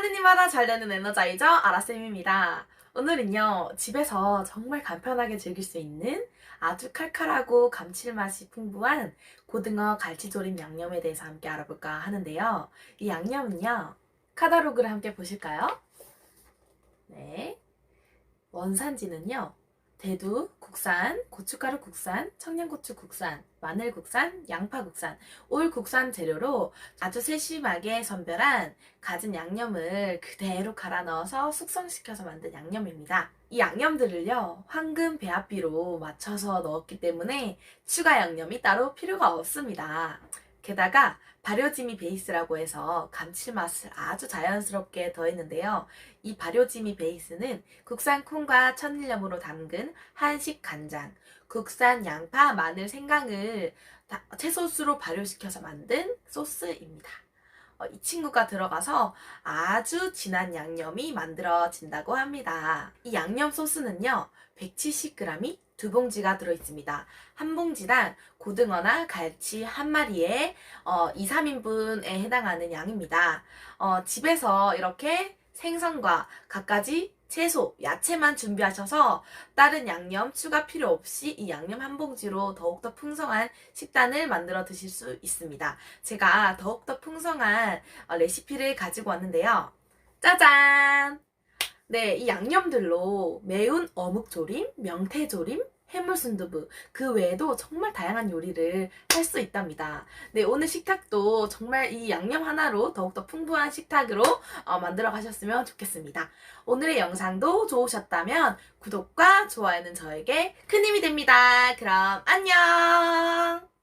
하느님마다 잘 되는 에너자이저 아라쌤입니다. 오늘은요, 집에서 정말 간편하게 즐길 수 있는 아주 칼칼하고 감칠맛이 풍부한 고등어 갈치조림 양념에 대해서 함께 알아볼까 하는데요. 이 양념은요, 카다로그를 함께 보실까요? 네. 원산지는요, 대두 국산, 고춧가루 국산, 청양고추 국산, 마늘 국산, 양파 국산, 올 국산 재료로 아주 세심하게 선별한 갖은 양념을 그대로 갈아 넣어서 숙성시켜서 만든 양념입니다. 이 양념들을요, 황금 배합비로 맞춰서 넣었기 때문에 추가 양념이 따로 필요가 없습니다. 게다가 발효짐이 베이스라고 해서 감칠맛을 아주 자연스럽게 더했는데요. 이 발효짐이 베이스는 국산 콩과 천일염으로 담근 한식 간장, 국산 양파, 마늘, 생강을 다- 채소수로 발효시켜서 만든 소스입니다. 어, 이 친구가 들어가서 아주 진한 양념이 만들어진다고 합니다. 이 양념 소스는요, 170g이 두 봉지가 들어있습니다. 한 봉지당 고등어나 갈치 한 마리에 어, 2, 3인분에 해당하는 양입니다. 어, 집에서 이렇게 생선과 갖가지 채소, 야채만 준비하셔서 다른 양념 추가 필요 없이 이 양념 한 봉지로 더욱더 풍성한 식단을 만들어 드실 수 있습니다. 제가 더욱더 풍성한 어, 레시피를 가지고 왔는데요. 짜잔! 네, 이 양념들로 매운 어묵조림, 명태조림, 해물 순두부, 그 외에도 정말 다양한 요리를 할 수 있답니다. 네, 오늘 식탁도 정말 이 양념 하나로 더욱더 풍부한 식탁으로 어, 만들어 가셨으면 좋겠습니다. 오늘의 영상도 좋으셨다면 구독과 좋아요는 저에게 큰 힘이 됩니다. 그럼 안녕!